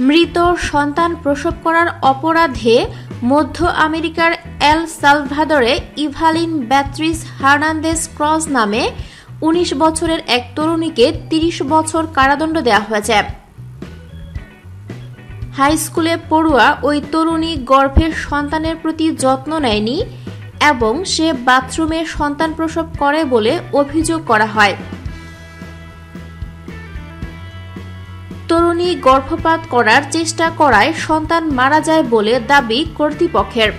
মৃত সন্তান প্রসব করার অপরাধে মধ্য আমেরিকার এল সালভাদরে ইভালিন ব্যাত্রিস হার্নান্দেস ক্রস নামে ১৯ বছরের এক তরুণীকে ৩০ বছর কারাদণ্ড দেওয়া হয়েছে। হাই স্কুলে পড়ুয়া ওই তরুণী গর্ভের সন্তানের প্রতি যত্ন নেয়নি এবং সে বাথরুমে সন্তান প্রসব করে বলে অভিযোগ করা হয়। তরুণী গর্ভপাত করার চেষ্টা করায় সন্তান মারা যায় বলে দাবি কর্তৃপক্ষের।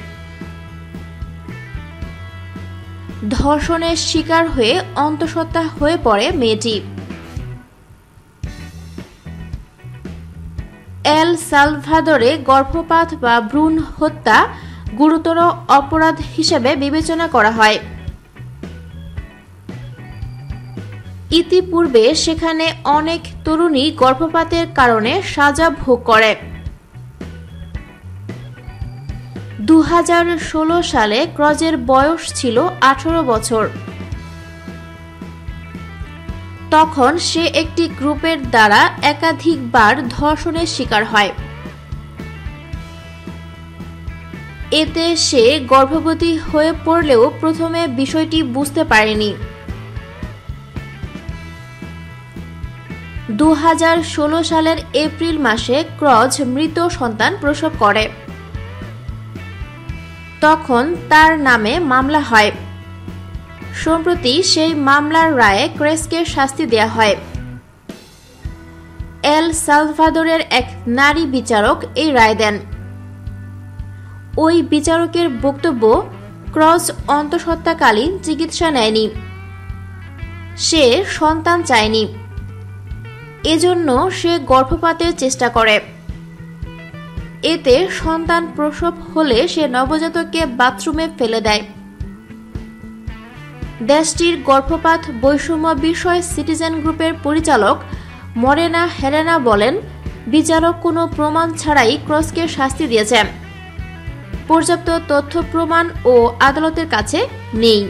ধর্ষণের শিকার হয়ে অন্তঃসত্ত্বা হয়ে পড়ে মেয়েটি। এল সালভাদরে গর্ভপাত বা ভ্রূণ হত্যা গুরুতর অপরাধ হিসেবে বিবেচনা করা হয়। ইতিপূর্বে সেখানে অনেক তরুণী গর্ভপাতের কারণে সাজা ভোগ করে। দু হাজার ষোলো সালে ক্রজের বয়স ছিল আঠারো বছর। তখন সে একটি গ্রুপের দ্বারা একাধিকবার ধর্ষণের শিকার হয়। এতে সে গর্ভবতী হয়ে পড়লেও প্রথমে বিষয়টি বুঝতে পারেনি। দু হাজার ষোলো সালের এপ্রিল মাসে ক্রজ মৃত সন্তান প্রসব করে। তখন তার নামে মামলা হয়। সম্প্রতি সেই মামলার রায়ে ক্রেসকে শাস্তি দেয়া হয়। এল সালভাদোরের এক নারী বিচারক এই রায় দেন। ওই বিচারকের বক্তব্য ক্রস অন্তঃসত্ত্বাকালীন চিকিৎসা নেয়নি। সে সন্তান চায়নি। এজন্য সে গর্ভপাতের চেষ্টা করে। এতে সন্তান প্রসব হলে সে নবজাতককে বাথরুমে ফেলে দেয়। দেশটির গর্ভপাত বৈষম্য বিষয় সিটিজেন গ্রুপের পরিচালক মরেনা হেরেনা বলেন, বিচারক কোনো প্রমাণ ছাড়াই ক্রসকে শাস্তি দিয়েছেন। পর্যাপ্ত তথ্য প্রমাণ ও আদালতের কাছে নেই।